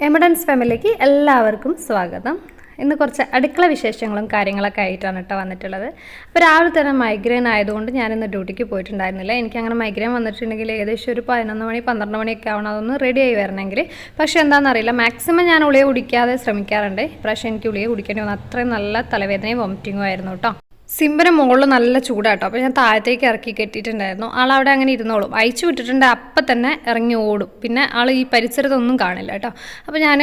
എമഡൻസ് ഫാമിലിക്ക് എല്ലാവർക്കും സ്വാഗതം. ഇന്ന് കുറച്ച് അടുക്കള വിശേഷങ്ങളും കാര്യങ്ങളൊക്കെ ആയിട്ടാണ് കേട്ടോ വന്നിട്ടുള്ളത്. അപ്പോൾ രാവിലെ തന്നെ മൈഗ്രെയിൻ ആയതുകൊണ്ട് ഞാനിന്ന് ഡ്യൂട്ടിക്ക് പോയിട്ടുണ്ടായിരുന്നില്ല. എനിക്ക് അങ്ങനെ മൈഗ്രെയിൻ വന്നിട്ടുണ്ടെങ്കിൽ ഏകദേശം ഒരു പതിനൊന്ന് മണി പന്ത്രണ്ട് മണിയൊക്കെ ആവണം. അതൊന്ന് റെഡിയായി വരണമെങ്കിൽ. പക്ഷേ എന്താണെന്നറിയില്ല മാക്സിമം ഞാൻ ഉളിയെ കുടിക്കാതെ ശ്രമിക്കാറുണ്ട്. ഇപ്രാവശ്യം എനിക്ക് ഉളിയെ കുടിക്കേണ്ടി വന്നു അത്രയും നല്ല തലവേദനയും വോമിറ്റിങ്ങും ആയിരുന്നു കേട്ടോ. സിമ്പിന് മുകളിൽ നല്ല ചൂടാട്ടോ. അപ്പോൾ ഞാൻ താഴത്തേക്ക് ഇറക്കി കെട്ടിയിട്ടുണ്ടായിരുന്നു. ആൾ അവിടെ അങ്ങനെ ഇരുന്നോളും. അയച്ചു വിട്ടിട്ടുണ്ട്. അപ്പം തന്നെ ഇറങ്ങി ഓടും. പിന്നെ ആൾ ഈ പരിസരത്തൊന്നും കാണില്ല കേട്ടോ. അപ്പോൾ ഞാൻ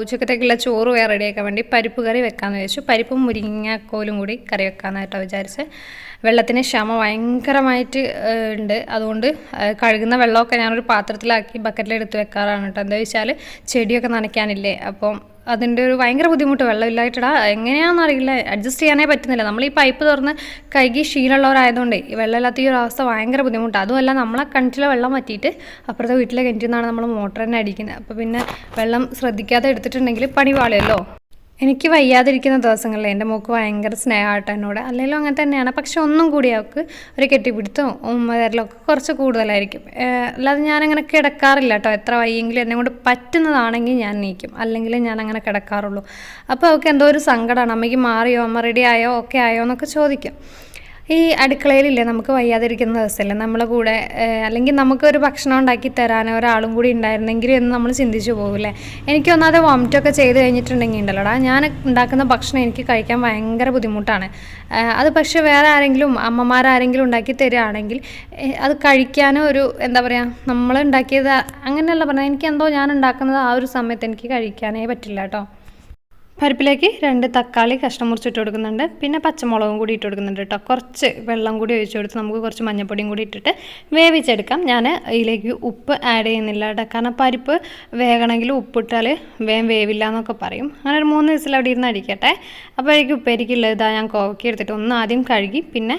ഉച്ചക്കത്തേക്കുള്ള ചോറ് വേറെ റെഡിയാക്കാൻ വേണ്ടി പരിപ്പ് കറി വെക്കാമെന്ന് വിചാരിച്ചു. പരിപ്പും മുരിങ്ങക്കോലും കൂടി കറി വെക്കാമെന്നായിട്ടോ വിചാരിച്ച്. വെള്ളത്തിന് ക്ഷമ ഭയങ്കരമായിട്ട് ഉണ്ട്. അതുകൊണ്ട് കഴുകുന്ന വെള്ളമൊക്കെ ഞാനൊരു പാത്രത്തിലാക്കി ബക്കറ്റിലെടുത്ത് വെക്കാറാണ് കേട്ടോ. എന്താ വെച്ചാൽ ചെടിയൊക്കെ നനയ്ക്കാനില്ലേ. അപ്പം അതിന്റെ ഒരു ഭയങ്കര ബുദ്ധിമുട്ട് വെള്ളമില്ലായിട്ടടാ എങ്ങനെയാണെന്ന് അറിയില്ല അഡ്ജസ്റ്റ് ചെയ്യാനേ പറ്റുന്നില്ല. നമ്മൾ ഈ പൈപ്പ് തുറന്ന് കൈകി ശീലമുള്ളവരായതുകൊണ്ട് ഈ വെള്ളമില്ലാത്ത ഈ ഒരു അവസ്ഥ ഭയങ്കര ബുദ്ധിമുട്ടാണ് അതുമല്ല നമ്മളെ കിണറ്റിലെ വെള്ളം മാറ്റിയിട്ട് അപ്പുറത്തെ വീട്ടിലെ കിണറ്റിൽ നിന്നാണ് നമ്മൾ മോട്ടർ തന്നെ അടിക്കുന്നത്. അപ്പോൾ പിന്നെ വെള്ളം ശ്രദ്ധിക്കാതെ എടുത്തിട്ടുണ്ടെങ്കിൽ പണി പാളിയല്ലോ എനിക്ക് വയ്യാതിരിക്കുന്ന ദിവസങ്ങളിൽ എന്റെ മോക്ക് ഭയങ്കര സ്നേഹമായിട്ട് എന്നോട് അല്ലെങ്കിലും അങ്ങനെ തന്നെയാണ്. പക്ഷെ ഒന്നും കൂടി അവൾക്ക് ഒരു കെട്ടിപ്പിടുത്തവും ഉമ്മതരലൊക്കെ കുറച്ച് കൂടുതലായിരിക്കും. അല്ലാതെ ഞാനങ്ങനെ കിടക്കാറില്ല കേട്ടോ. എത്ര വയ്യെങ്കിലും എന്നെ കൊണ്ട് പറ്റുന്നതാണെങ്കിൽ ഞാൻ നീക്കും. അല്ലെങ്കിൽ ഞാൻ അങ്ങനെ കിടക്കാറുള്ളൂ. അപ്പോൾ അവൾക്ക് എന്തോ ഒരു സങ്കടമാണ്. അമ്മയ്ക്ക് മാറിയോ? അമ്മ റെഡി ആയോ? ഒക്കെ ആയോ എന്നൊക്കെ ചോദിക്കും. ഈ അടുക്കളയിലില്ലേ നമുക്ക് വയ്യാതിരിക്കുന്ന ദിവസമല്ലേ? നമ്മളെ കൂടെ അല്ലെങ്കിൽ നമുക്കൊരു ഭക്ഷണം ഉണ്ടാക്കി തരാൻ ഒരാളും കൂടി ഉണ്ടായിരുന്നെങ്കിൽ എന്ന് നമ്മൾ ചിന്തിച്ചു പോകില്ലേ? എനിക്ക് ഒന്നാതെ വോമിറ്റൊക്കെ ചെയ്ത് കഴിഞ്ഞിട്ടുണ്ടെങ്കിൽ ഉണ്ടല്ലോടാ. ഞാൻ ഉണ്ടാക്കുന്ന ഭക്ഷണം എനിക്ക് കഴിക്കാൻ ഭയങ്കര ബുദ്ധിമുട്ടാണ്. അത് പക്ഷേ വേറെ ആരെങ്കിലും അമ്മമാരാരെങ്കിലും ഉണ്ടാക്കി തരികയാണെങ്കിൽ അത് കഴിക്കാനും ഒരു എന്താ പറയുക നമ്മൾ ഉണ്ടാക്കിയത് അങ്ങനെയല്ല പറഞ്ഞാൽ എനിക്ക് എന്തോ ഞാൻ ഉണ്ടാക്കുന്നത് ആ ഒരു സമയത്ത് എനിക്ക് കഴിക്കാനേ പറ്റില്ല കേട്ടോ. പരിപ്പിലേക്ക് രണ്ട് തക്കാളി കഷ്ണം മുറിച്ചിട്ട് കൊടുക്കുന്നുണ്ട്. പിന്നെ പച്ചമുളകും കൂടി ഇട്ട് കൊടുക്കുന്നുണ്ട് കേട്ടോ കുറച്ച് വെള്ളം കൂടി ഒഴിച്ചു കൊടുത്ത് നമുക്ക് കുറച്ച് മഞ്ഞപ്പൊടിയും കൂടി ഇട്ടിട്ട് വേവിച്ചെടുക്കാം. ഞാൻ ഇതിലേക്ക് ഉപ്പ് ആഡ് ചെയ്യുന്നില്ല കേട്ടോ കാരണം പരിപ്പ് വേകണമെങ്കിൽ ഉപ്പിട്ടാൽ വേഗം വേവില്ല എന്നൊക്കെ പറയും. അങ്ങനെ ഒരു മൂന്ന് ദിവസം അവിടെ ഇരുന്ന് അടിക്കട്ടെ. അപ്പോഴേക്കും ഉപ്പേരിക്കുള്ളത് ഇതാ ഞാൻ കോവയ്ക്ക് എടുത്തിട്ട് ഒന്ന് ആദ്യം കഴുകി പിന്നെ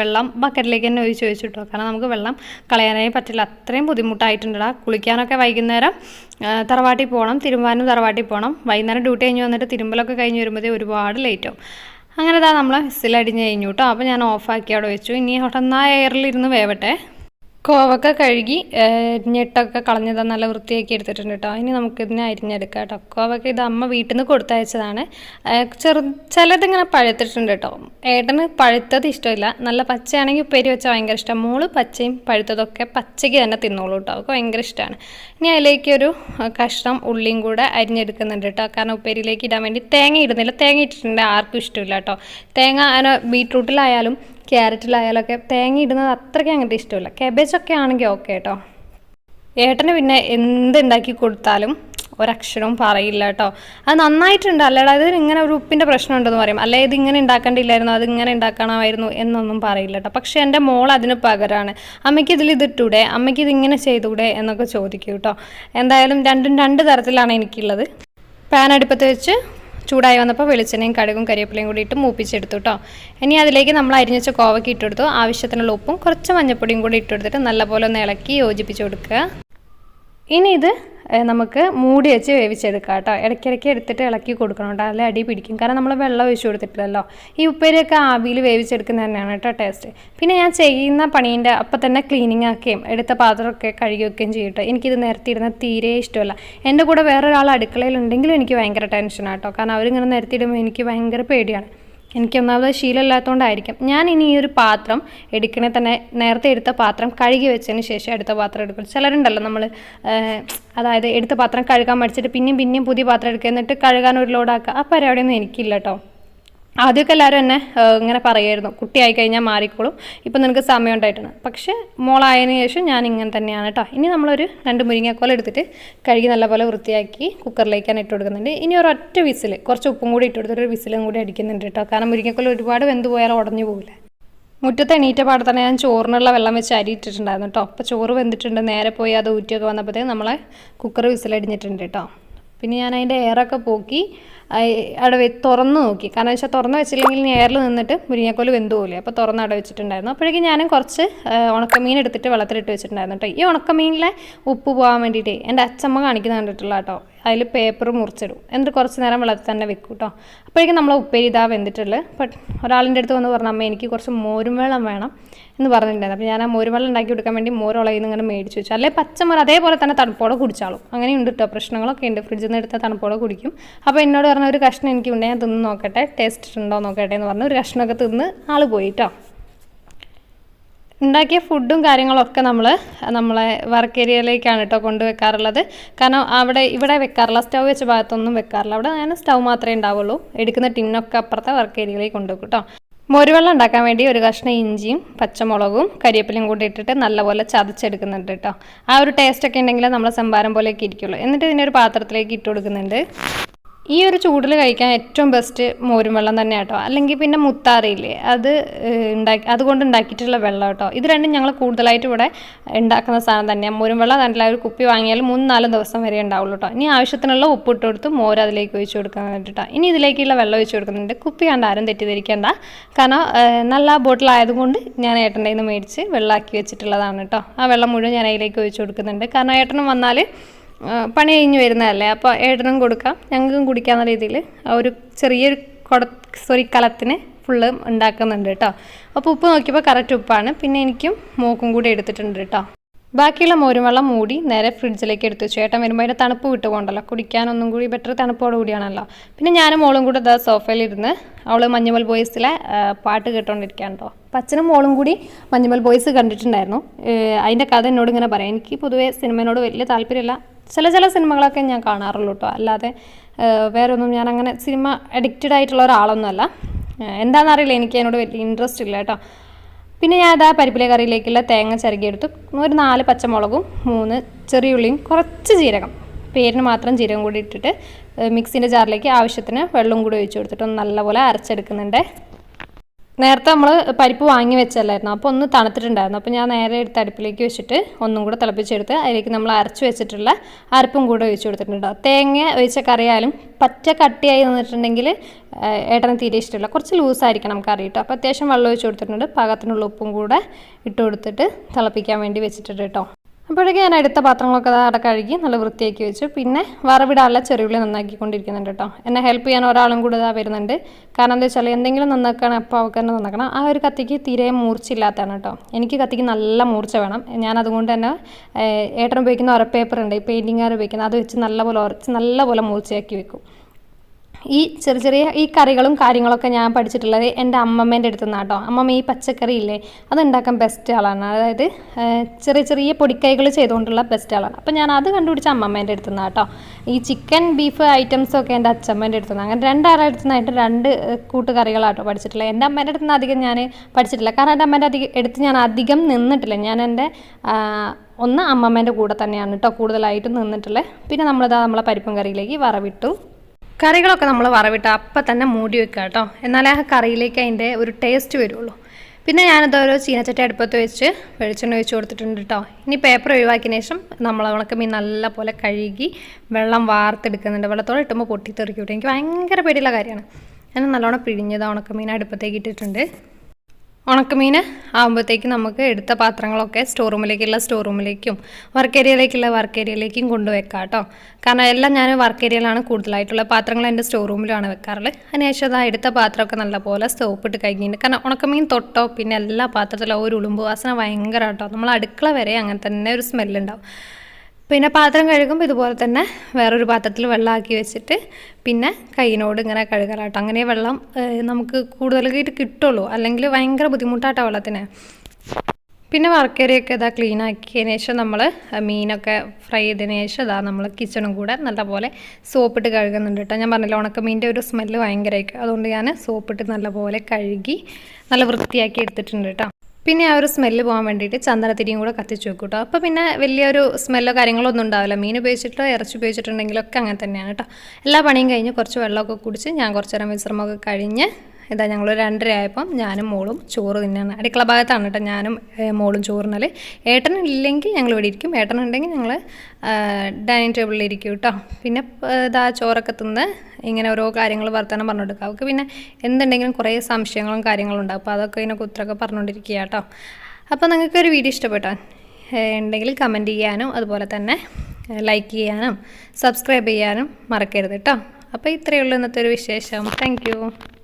വെള്ളം ബക്കറ്റിലേക്ക് തന്നെ ഒഴിച്ച് ഒഴിച്ചിട്ടോ കാരണം നമുക്ക് വെള്ളം കളയാനേ പറ്റില്ല. അത്രയും ബുദ്ധിമുട്ടായിട്ടുണ്ടടാ കുളിക്കാനൊക്കെ വൈകുന്നേരം തറവാട്ടിൽ പോകണം തിരുമ്പാനും തറവാട്ടിൽ പോകണം വൈകുന്നേരം ഡ്യൂട്ടി കഴിഞ്ഞ് വന്നിട്ട് തിരുമ്പലൊക്കെ കഴിഞ്ഞ് വരുമ്പോഴേ ഒരുപാട് ലേറ്റ് ആവും. അങ്ങനെ ഇതാ നമ്മൾ വിസിലടിഞ്ഞ് കഴിഞ്ഞു കേട്ടോ അപ്പോൾ ഞാൻ ഓഫാക്കി അവിടെ വെച്ചു. ഇനി ഹൊട്ടന്നാ എയറിലിരുന്ന് വേവട്ടെ. കോവക്ക കഴുകി ഞെട്ടൊക്കെ കളഞ്ഞത് നല്ല വൃത്തിയാക്കി എടുത്തിട്ടുണ്ട് കേട്ടോ ഇനി നമുക്കിതിനെ അരിഞ്ഞെടുക്കാം കേട്ടോ കോവക്ക ഇത് അമ്മ വീട്ടിൽ നിന്ന് കൊടുത്തയച്ചതാണ് ചെറു ചിലതിങ്ങനെ പഴുത്തിട്ടുണ്ട് കേട്ടോ ഏട്ടന് പഴുത്തത് ഇഷ്ടമില്ല. നല്ല പച്ചയാണെങ്കിൽ ഉപ്പേരി വെച്ചാൽ ഭയങ്കര ഇഷ്ടം. മോൾ പച്ചയും പഴുത്തതൊക്കെ പച്ചയ്ക്ക് തന്നെ തിന്നോളൂ കേട്ടോ അവൾക്ക് ഭയങ്കര ഇഷ്ടമാണ് ഇനി അതിലേക്ക് ഒരു കഷ്ണം ഉള്ളിയും കൂടെ അരിഞ്ഞെടുക്കുന്നുണ്ട് കേട്ടോ കാരണം ഉപ്പേരിയിലേക്ക് ഇടാൻ വേണ്ടി തേങ്ങ ഇടുന്നില്ല. തേങ്ങ ഇട്ടിട്ടുണ്ട് ആർക്കും ഇഷ്ടമില്ല കേട്ടോ തേങ്ങ ബീട്രൂട്ടിലായാലും ക്യാരറ്റിലായാലൊക്കെ തേങ്ങ ഇടുന്നത് അത്രയ്ക്ക് അങ്ങോട്ട് ഇഷ്ടമില്ല. കാബേജൊക്കെ ആണെങ്കിൽ ഓക്കെ കേട്ടോ ഏട്ടന് പിന്നെ എന്തുണ്ടാക്കി കൊടുത്താലും ഒരക്ഷരവും പറയില്ല കേട്ടോ അത് നന്നായിട്ടുണ്ട് അല്ലേടാ ഇത് ഇങ്ങനെ ഒരു ഉപ്പിന്റെ പ്രശ്നം ഉണ്ടെന്ന് പറയും. അല്ലെ ഇത് ഇങ്ങനെ ഉണ്ടാക്കേണ്ടില്ലായിരുന്നു അത് ഇങ്ങനെ ഉണ്ടാക്കണമായിരുന്നു എന്നൊന്നും പറയില്ല കേട്ടോ പക്ഷേ എന്റെ മോൾ അതിന് പകരമാണ് അമ്മയ്ക്ക് ഇതിൽ ഇതിട്ടൂടെ? അമ്മയ്ക്ക് ഇതിങ്ങനെ ചെയ്തൂടെ എന്നൊക്കെ ചോദിക്കും കേട്ടോ എന്തായാലും രണ്ടും രണ്ട് തരത്തിലാണ് എനിക്കുള്ളത്. പാൻ അടുപ്പത്ത് വെച്ച് ചൂടായി വന്നപ്പോൾ വെളിച്ചെണ്ണയും കടുകും കരിവേപ്പിലയും കൂടി ഇട്ട് മൂപ്പിച്ചെടുത്തു കേട്ടോ ഇനി അതിലേക്ക് നമ്മൾ അരിഞ്ഞച്ച കോവയ്ക്ക് ഇട്ടെടുത്തു ആവശ്യത്തിനുള്ള ഉപ്പും കുറച്ച് മഞ്ഞപ്പൊടിയും കൂടി ഇട്ടെടുത്തിട്ട് നല്ലപോലെ ഒന്ന് ഇളക്കി യോജിപ്പിച്ച് കൊടുക്കുക. ഇനി ഇത് നമുക്ക് മൂടി വെച്ച് വേവിച്ചെടുക്കാം കേട്ടോ. ഇടയ്ക്കിടയ്ക്ക് എടുത്തിട്ട് ഇളക്കി കൊടുക്കണം കേട്ടോ. അല്ലെ അടി പിടിക്കും. കാരണം നമ്മൾ വെള്ളം ഒഴിച്ചു കൊടുത്തിട്ടില്ലല്ലോ. ഈ ഉപ്പേരിയൊക്കെ ആവിയിൽ വേവിച്ചെടുക്കുന്നത് തന്നെയാണ് കേട്ടോ ടേസ്റ്റ് പിന്നെ ഞാൻ ചെയ്യുന്ന പണീന്റെ അപ്പം തന്നെ ക്ലീനിങ് ആക്കുകയും എടുത്ത പാത്രമൊക്കെ കഴുകി വെക്കുകയും ചെയ്യും കേട്ടോ. എനിക്കിത് തീരെ ഇഷ്ടമല്ല. എന്റെ കൂടെ വേറൊരാൾ അടുക്കളയിൽ ഉണ്ടെങ്കിലും എനിക്ക് ഭയങ്കര ടെൻഷനാണ് കേട്ടോ. കാരണം അവരിങ്ങനെ നിരത്തിയിടുമ്പോൾ എനിക്ക് ഭയങ്കര പേടിയാണ്. എനിക്ക് ഒന്നാമത് ശീലമില്ലാത്തതുകൊണ്ടായിരിക്കും ഞാൻ ഇനി ഈ ഒരു പാത്രം എടുക്കണേ തന്നെ നേരത്തെ എടുത്ത പാത്രം കഴുകി വെച്ചതിന് ശേഷം എടുത്ത പാത്രം എടുക്കും ചിലരുണ്ടല്ലോ നമ്മൾ അതായത് എടുത്ത പാത്രം കഴുകാൻ മടിച്ചിട്ട് പിന്നെയും പിന്നെയും പുതിയ പാത്രം എടുക്കുക എന്നിട്ട് കഴുകാൻ ഒരു ലോഡാക്കുക ആ പരിപാടിയൊന്നും എനിക്കില്ല കേട്ടോ ആദ്യമൊക്കെ എല്ലാവരും എന്നെ ഇങ്ങനെ പറയുമായിരുന്നു കുട്ടിയായി കഴിഞ്ഞാൽ മാറിക്കോളും. ഇപ്പം നിനക്ക് സമയം ഉണ്ടായിട്ടാണ് പക്ഷേ മോളായതിനു ശേഷം ഞാൻ ഇങ്ങനെ തന്നെയാണ് കേട്ടോ ഇനി നമ്മളൊരു രണ്ട് മുരിങ്ങക്കോല എടുത്തിട്ട് കഴുകി നല്ലപോലെ വൃത്തിയാക്കി കുക്കറിലേക്കാണ് ഇട്ട് കൊടുക്കുന്നുണ്ട്. ഇനി ഒരൊറ്റ വിസിൽ കുറച്ച് ഉപ്പും കൂടി ഇട്ട് കൊടുത്തിട്ട് ഒരു വിസിലും കൂടി അടിക്കുന്നുണ്ട് കേട്ടോ കാരണം മുരിങ്ങക്കോല ഒരുപാട് വെന്ത് പോയാൽ ഉടഞ്ഞു പോകില്ല മുറ്റത്ത് എണീറ്റ പാടെ തന്നെ ഞാൻ ചോറിനുള്ള വെള്ളം വെച്ച് അരി ഇട്ടിട്ടുണ്ടായിരുന്നു കേട്ടോ അപ്പോൾ ചോറ് വെന്തിട്ടുണ്ട് നേരെ പോയി അത് ഊറ്റിയൊക്കെ വന്നപ്പോഴത്തേക്ക് നമ്മളെ കുക്കർ വിസിലടിഞ്ഞിട്ടുണ്ട് കേട്ടോ പിന്നെ ഞാൻ അതിന്റെ എയറൊക്കെ പോക്കി അവിടെ വെ- തുറന്ന് നോക്കി. കാരണം വെച്ചാൽ തുറന്ന് വെച്ചില്ലെങ്കിൽ ഇനി എയറിൽ നിന്നിട്ട് മുരിങ്ങക്കോൽ വെന്ത് പോലെ അപ്പോൾ തുറന്ന് അവിടെ വെച്ചിട്ടുണ്ടായിരുന്നു. അപ്പോഴേക്കും ഞാനും കുറച്ച് ഉണക്കമീൻ എടുത്തിട്ട് വെള്ളത്തിലിട്ട് വെച്ചിട്ടുണ്ടായിരുന്നു കേട്ടോ ഈ ഉണക്കമീനിലെ ഉപ്പ് പോകാൻ വേണ്ടിയിട്ട് എന്റെ അച്ചമ്മ കാണിക്കുന്ന കണ്ടിട്ടുള്ള കേട്ടോ അതിൽ പേപ്പർ മുറിച്ചിടും. എന്നിട്ട് കുറച്ച് നേരം വെള്ളത്തിൽ തന്നെ വെക്കും കേട്ടോ അപ്പോഴേക്കും നമ്മളെ ഉപ്പേരി ഇതാ വെന്തിട്ടുള്ളത് ബട്ട് ഒരാളിന്റെ അടുത്ത് വന്ന് പറഞ്ഞു അമ്മ എനിക്ക് കുറച്ച് മോരും വെള്ളം വേണം എന്ന് പറഞ്ഞിട്ടുണ്ടായിരുന്നു. അപ്പോൾ ഞാൻ ആ മോരും വെള്ളം ഉണ്ടാക്കി കൊടുക്കാൻ വേണ്ടി മോരുളയിൽ നിന്ന് ഇങ്ങനെ മേടിച്ച് വെച്ചു. അല്ലെങ്കിൽ പച്ചമോര് അതേപോലെ തന്നെ തണുപ്പോടെ കുടിച്ചാളും. അങ്ങനെയുണ്ട് കേട്ടോ പ്രശ്നങ്ങളൊക്കെ ഉണ്ട്. ഫ്രിഡ്ജിൽ നിന്ന് എടുത്ത തണുപ്പോടെ കുടിക്കും. അപ്പോൾ എന്നോട് പറഞ്ഞ ഒരു കഷ്ണം എനിക്കുണ്ടെങ്കിൽ ഞാൻ തിന്ന് നോക്കട്ടെ. ടേസ്റ്റ് ഉണ്ടോ നോക്കട്ടെ എന്ന് പറഞ്ഞ് ഒരു കഷ്ണമൊക്കെ തിന്ന് ആൾ പോയി കേട്ടോ ഉണ്ടാക്കിയ ഫുഡും കാര്യങ്ങളൊക്കെ നമ്മൾ നമ്മളെ വർക്ക് ഏരിയയിലേക്കാണ് കേട്ടോ കൊണ്ടുവെക്കാറുള്ളത്. കാരണം അവിടെ ഇവിടെ വെക്കാറില്ല. സ്റ്റൗ വെച്ച ഭാഗത്തൊന്നും വെക്കാറില്ല. അവിടെ ഞാൻ സ്റ്റൗ മാത്രമേ ഉണ്ടാവുള്ളൂ. എടുക്കുന്ന ടിന്നൊക്കെ അപ്പുറത്തെ വർക്ക് ഏരിയയിലേക്ക് കൊണ്ടുവെക്കും കേട്ടോ മോരുവെള്ളം ഉണ്ടാക്കാൻ വേണ്ടി ഒരു കഷ്ണം ഇഞ്ചിയും പച്ചമുളകും കരിവേപ്പിലയും കൂടി ഇട്ടിട്ട് നല്ലപോലെ ചതച്ചെടുക്കുന്നുണ്ട് കേട്ടോ ആ ഒരു ടേസ്റ്റൊക്കെ ഉണ്ടെങ്കിൽ നമ്മൾ സംഭാരം പോലെയൊക്കെ ഇരിക്കുള്ളൂ. എന്നിട്ട് ഇതിനെ ഒരു പാത്രത്തിലേക്ക് ഇട്ട് കൊടുക്കുന്നുണ്ട്. ഈ ഒരു ചൂടിൽ കഴിക്കാൻ ഏറ്റവും ബെസ്റ്റ് മോരും വെള്ളം തന്നെ കേട്ടോ. അല്ലെങ്കിൽ പിന്നെ മുത്താറിയില്ലേ അത് ഉണ്ടാക്കി അതുകൊണ്ട് ഉണ്ടാക്കിയിട്ടുള്ള വെള്ളം കേട്ടോ. ഇത് രണ്ടും ഞങ്ങൾ കൂടുതലായിട്ട് ഇവിടെ ഉണ്ടാക്കുന്ന സാധനം തന്നെയാണ് മോരും വെള്ളം നല്ല ഒരു കുപ്പി വാങ്ങിയാൽ മൂന്ന് നാല് ദിവസം വരെ ഉണ്ടാവുള്ളൂ കേട്ടോ. ഇനി ആവശ്യത്തിനുള്ള ഉപ്പ് ഇട്ട് കൊടുത്ത് മോര് അതിലേക്ക് ഒഴിച്ചു കൊടുക്കാൻ കേട്ടോ ഇനി ഇതിലേക്കുള്ള വെള്ളം ഒഴിച്ചു കൊടുക്കുന്നുണ്ട്. കുപ്പി കണ്ട് ആരും തെറ്റിദ്ധരിക്കേണ്ട. കാരണം നല്ല ബോട്ടിലായതുകൊണ്ട് ഞാൻ ഏട്ടന്റെ നിന്ന് മേടിച്ച് വെള്ളമാക്കി വെച്ചിട്ടുള്ളതാണ് കേട്ടോ. ആ വെള്ളം മുഴുവൻ ഞാൻ അതിലേക്ക് ഒഴിച്ചു കൊടുക്കുന്നുണ്ട്. കാരണം ഏട്ടനും വന്നാൽ പണി കഴിഞ്ഞ് വരുന്നതല്ലേ? അപ്പോൾ ഏട്ടനും കൊടുക്കാം. ഞങ്ങൾക്കും കുടിക്കാവുന്ന രീതിയിൽ ഒരു ചെറിയൊരു കുട സോറി കലത്തിന് ഫുള്ള് ഉണ്ടാക്കുന്നുണ്ട് കേട്ടോ അപ്പോൾ ഉപ്പ് നോക്കിയപ്പോൾ കറക്റ്റ് ഉപ്പാണ്. പിന്നെ എനിക്കും മോക്കും കൂടി എടുത്തിട്ടുണ്ട് കേട്ടോ ബാക്കിയുള്ള മോരും വെള്ളം മൂടി നേരെ ഫ്രിഡ്ജിലേക്ക് എടുത്തു ചേട്ടൻ വരുമ്പോൾ അതിന്റെ തണുപ്പ് വിട്ട് പോകണ്ടല്ലോ കുടിക്കാനൊന്നും കൂടി ബെറ്റർ തണുപ്പോട് കൂടിയാണല്ലോ. പിന്നെ ഞാനും മോളും കൂടെ ഇതാ സോഫയിലിരുന്ന് അവൾ മഞ്ഞുമൽ ബോയ്സിലെ പാട്ട് കേട്ടോണ്ടിരിക്കുകയാണ് കേട്ടോ അപ്പം അച്ഛനും മോളും കൂടി മഞ്ഞുമൽ ബോയ്സ് കണ്ടിട്ടുണ്ടായിരുന്നു. അതിന്റെ കഥ എന്നോട് ഇങ്ങനെ പറയാം. എനിക്ക് പൊതുവേ സിനിമയോട് വലിയ താല്പര്യമില്ല. ചില ചില സിനിമകളൊക്കെ ഞാൻ കാണാറുള്ളൂ കേട്ടോ അല്ലാതെ വേറെ ഒന്നും ഞാൻ അങ്ങനെ സിനിമ അഡിക്റ്റഡ് ആയിട്ടുള്ള ഒരാളൊന്നുമല്ല. എന്താണെന്നറിയില്ല. എനിക്ക് അതിനോട് വലിയ ഇൻട്രസ്റ്റ് ഇല്ല കേട്ടോ പിന്നെ ഞാൻ അതാ പരിപ്പിലെ കറിയിലേക്കുള്ള തേങ്ങ ചിരകിയെടുത്തു ഒരു നാല് പച്ചമുളകും മൂന്ന് ചെറിയുള്ളിയും കുറച്ച് ജീരകം. പേരിന് മാത്രം ജീരകം കൂടി ഇട്ടിട്ട് മിക്സിന്റെ ജാറിലേക്ക് ആവശ്യത്തിന് വെള്ളം കൂടി ഒഴിച്ചു കൊടുത്തിട്ട് ഒന്ന് നല്ലപോലെ അരച്ചെടുക്കുന്നുണ്ട്. നേരത്തെ നമ്മൾ പരിപ്പ് വാങ്ങി വെച്ചല്ലായിരുന്നു അപ്പോൾ ഒന്ന് തണുത്തിട്ടുണ്ടായിരുന്നു. അപ്പോൾ ഞാൻ നേരെ എടുത്ത് അടുപ്പിലേക്ക് വെച്ചിട്ട് ഒന്നും കൂടെ തിളപ്പിച്ചെടുത്ത് അതിലേക്ക് നമ്മൾ അരച്ച് വെച്ചിട്ടുള്ള അരപ്പും കൂടെ ഒഴിച്ചു കൊടുത്തിട്ടുണ്ട് തേങ്ങ ഒഴിച്ച കറിയാലും പച്ച കട്ടിയായി നിന്നിട്ടുണ്ടെങ്കിൽ ഏട്ടനെ തീരെ ഇഷ്ടമില്ല കുറച്ച് ലൂസായിരിക്കണം കറി കേട്ടോ അപ്പോൾ അത്യാവശ്യം വെള്ളം ഒഴിച്ച് കൊടുത്തിട്ടുണ്ട്. പാകത്തിനുള്ള ഉപ്പും കൂടെ ഇട്ട് കൊടുത്തിട്ട് തിളപ്പിക്കാൻ വേണ്ടി വെച്ചിട്ടുണ്ട് കേട്ടോ അപ്പോഴേക്കും ഞാൻ എടുത്ത പാത്രങ്ങളൊക്കെ അവിടെ കഴുകി നല്ല വൃത്തിയാക്കി വെച്ചു. പിന്നെ വറവിടാനുള്ള ചെറിയുള്ളി നന്നാക്കിക്കൊണ്ടിരിക്കുന്നുണ്ട് കേട്ടോ. എന്നെ ഹെൽപ്പ് ചെയ്യാൻ ഒരാളും കൂടെ ഇതാ വരുന്നുണ്ട്. കാരണം എന്താ വെച്ചാൽ എന്തെങ്കിലും നന്നാക്കണം അപ്പോൾ അവൾക്ക് തന്നെ നന്നാക്കണം. ആ ഒരു കത്തിക്ക് തീരെ മൂർച്ചയില്ലാത്തതാണ് കേട്ടോ. എനിക്ക് കത്തിക്ക് നല്ല മൂർച്ച വേണം. ഞാൻ അതുകൊണ്ട് തന്നെ ഏട്ടൻ ഉപയോഗിക്കുന്ന ഒരപ്പേപ്പർ ഉണ്ട് ഈ പെയിന്റിങ്ങുകാർ ഉപയോഗിക്കുന്നത് അത് വെച്ച് നല്ലപോലെ ഉറച്ച് നല്ലപോലെ മൂർച്ചയാക്കി വെക്കും. ഈ ചെറിയ ചെറിയ ഈ കറികളും കാര്യങ്ങളൊക്കെ ഞാൻ പഠിച്ചിട്ടുള്ളത് എന്റെ അമ്മമ്മേന്റെ അടുത്ത് നിന്നാണ് കേട്ടോ അമ്മമ്മ ഈ പച്ചക്കറി ഇല്ലേ അത് ഉണ്ടാക്കാൻ ബെസ്റ്റ് ആളാണ്. അതായത് ചെറിയ ചെറിയ പൊടിക്കൈകൾ ചെയ്തുകൊണ്ടുള്ള ബെസ്റ്റ് ആളാണ്. അപ്പോൾ ഞാൻ അത് കണ്ടുപിടിച്ച അമ്മമ്മേന്റെ അടുത്ത് നിന്നാണ് കേട്ടോ ഈ ചിക്കൻ ബീഫ് ഐറ്റംസൊക്കെ എന്റെ അച്ഛമ്മേന്റെ അടുത്ത് നിന്ന് അങ്ങനെ രണ്ടാളുടെ അടുത്ത് നിന്നായിട്ട് രണ്ട് കൂട്ടുകറികളാട്ടോ പഠിച്ചിട്ടുള്ളത്. എന്റെ അമ്മേന്റെ അടുത്ത് നിന്ന് അധികം ഞാൻ പഠിച്ചിട്ടില്ല. കാരണം എന്റെ അമ്മേന്റെ അധികം എടുത്ത് ഞാൻ അധികം നിന്നിട്ടില്ല. ഞാൻ എന്റെ ഒന്ന് അമ്മമ്മേന്റെ കൂടെ തന്നെയാണ് കേട്ടോ കൂടുതലായിട്ടും നിന്നിട്ടുള്ളത്. പിന്നെ നമ്മളിതാ നമ്മളെ പരിപ്പും കറിയിലേക്ക് വറവിട്ടു. കറികളൊക്കെ നമ്മൾ വറവിട്ട് അപ്പം തന്നെ മൂടി വെക്കുക കേട്ടോ. എന്നാലേ ആ കറിയിലേക്ക് അതിന്റെ ഒരു ടേസ്റ്റ് വരുള്ളൂ. പിന്നെ ഞാനത് ഓരോ ചീനച്ചട്ടി അടുപ്പത്ത് വെച്ച് വെളിച്ചെണ്ണ ഒഴിച്ച് കൊടുത്തിട്ടുണ്ട് കേട്ടോ. ഇനി പേപ്പർ ഒഴിവാക്കിയതിന് ശേഷം നമ്മൾ ഉണക്കമീൻ നല്ല പോലെ കഴുകി വെള്ളം വാർത്തെടുക്കുന്നുണ്ട്. വെള്ളത്തോടെ ഇട്ടുമ്പോൾ പൊട്ടിത്തെറിക്കും. എനിക്ക് ഭയങ്കര പേടിയുള്ള കാര്യമാണ്. ഞാൻ നല്ലോണം പിഴിഞ്ഞത് ഉണക്കമീൻ അടുപ്പത്തേക്ക് ഇട്ടിട്ടുണ്ട്. ഉണക്കമീൻ ആകുമ്പോഴത്തേക്ക് നമുക്ക് എടുത്ത പാത്രങ്ങളൊക്കെ സ്റ്റോർ റൂമിലേക്കുള്ള സ്റ്റോർ റൂമിലേക്കും വർക്ക് ഏരിയയിലേക്കുള്ള വർക്ക് ഏരിയയിലേക്കും കൊണ്ടുവെക്കാം കേട്ടോ. കാരണം എല്ലാം ഞാൻ വർക്ക് ഏരിയയിലാണ് കൂടുതലായിട്ടുള്ള പാത്രങ്ങൾ എന്റെ സ്റ്റോർ റൂമിലാണ് വെക്കാറുള്ളത് അതിനുശേഷം അതാ എടുത്ത പാത്രമൊക്കെ നല്ലപോലെ സോപ്പിട്ട് കഴിഞ്ഞിട്ട് കാരണം ഉണക്കമീൻ തൊട്ടോ പിന്നെ എല്ലാ പാത്രത്തിലും ഒരു ഉളുമ്പ് വാസന ഭയങ്കര കേട്ടോ നമ്മൾ അടുക്കള വരെ അങ്ങനെ തന്നെ ഒരു സ്മെല്ലുണ്ടാവും പിന്നെ പാത്രം കഴുകുമ്പോൾ ഇതുപോലെ തന്നെ വേറൊരു പാത്രത്തിൽ വെള്ളമാക്കി വെച്ചിട്ട് പിന്നെ കൈയിനോട് ഇങ്ങനെ കഴുകലാട്ടോ അങ്ങനെ വെള്ളം നമുക്ക് കൂടുതലായിട്ട് കിട്ടുള്ളൂ. അല്ലെങ്കിൽ ഭയങ്കര ബുദ്ധിമുട്ടാട്ടോ വെള്ളത്തിന്. പിന്നെ വർക്കേരിയൊക്കെ ഇതാ ക്ലീൻ ആക്കിയതിന് ശേഷം നമ്മൾ മീനൊക്കെ ഫ്രൈ ചെയ്തതിന് ശേഷം ഇതാ നമ്മൾ കിച്ചണും കൂടെ നല്ലപോലെ സോപ്പിട്ട് കഴുകുന്നുണ്ട് കേട്ടോ ഞാൻ പറഞ്ഞില്ല ഉണക്കമീന്റെ ഒരു സ്മെല്ല് ഭയങ്കരമായിരിക്കും അതുകൊണ്ട് ഞാൻ സോപ്പിട്ട് നല്ലപോലെ കഴുകി നല്ല വൃത്തിയാക്കി എടുത്തിട്ടുണ്ട് കേട്ടോ പിന്നെ ആ ഒരു സ്മെല്ല് പോകാൻ വേണ്ടിയിട്ട് ചന്ദനത്തിരിയും കൂടെ കത്തിച്ച് വെക്കും കേട്ടോ അപ്പോൾ പിന്നെ വലിയൊരു സ്മെല്ലോ കാര്യങ്ങളോ ഒന്നും ഉണ്ടാവില്ല. മീൻ ഉപയോഗിച്ചിട്ടോ ഇറച്ചി ഉപയോഗിച്ചിട്ടുണ്ടെങ്കിലൊക്കെ അങ്ങനെ തന്നെയാണ് കേട്ടോ എല്ലാ പണിയും കഴിഞ്ഞ് കുറച്ച് വെള്ളമൊക്കെ കുടിച്ച് ഞാൻ കുറച്ച് നേരം വിശ്രമമൊക്കെ കഴിഞ്ഞ് ഇതാ ഞങ്ങൾ രണ്ടര ആയപ്പം ഞാനും മോളും ചോറ് തിന്നാണ്. അടുക്കള ഭാഗത്താണ് കേട്ടോ ഞാനും മോളും ചോറിനാൽ ഏട്ടൻ ഇല്ലെങ്കിൽ ഞങ്ങൾ ഇവിടെ ഇരിക്കും. ഏട്ടൻ ഉണ്ടെങ്കിൽ ഞങ്ങൾ ഡൈനിങ് ടേബിളിൽ ഇരിക്കും കേട്ടോ. പിന്നെ ഇതാ ചോറൊക്കെ തിന്ന് ഇങ്ങനെ ഓരോ കാര്യങ്ങൾ വർത്തമാനം പറഞ്ഞുകൊടുക്കുക അവൾക്ക് പിന്നെ എന്തുണ്ടെങ്കിലും കുറേ സംശയങ്ങളും കാര്യങ്ങളും ഉണ്ടാകും അപ്പോൾ അതൊക്കെ ഇതിനെ കുത്രൊക്കെ പറഞ്ഞുകൊണ്ടിരിക്കുക കേട്ടോ. അപ്പോൾ നിങ്ങൾക്ക് ഒരു വീഡിയോ ഇഷ്ടപ്പെട്ടോ ഉണ്ടെങ്കിൽ കമന്റ് ചെയ്യാനും അതുപോലെ തന്നെ ലൈക്ക് ചെയ്യാനും സബ്സ്ക്രൈബ് ചെയ്യാനും മറക്കരുത് കേട്ടോ. അപ്പോൾ ഇത്രയേ ഉള്ളൂ ഇന്നത്തെ ഒരു വിശേഷം. താങ്ക്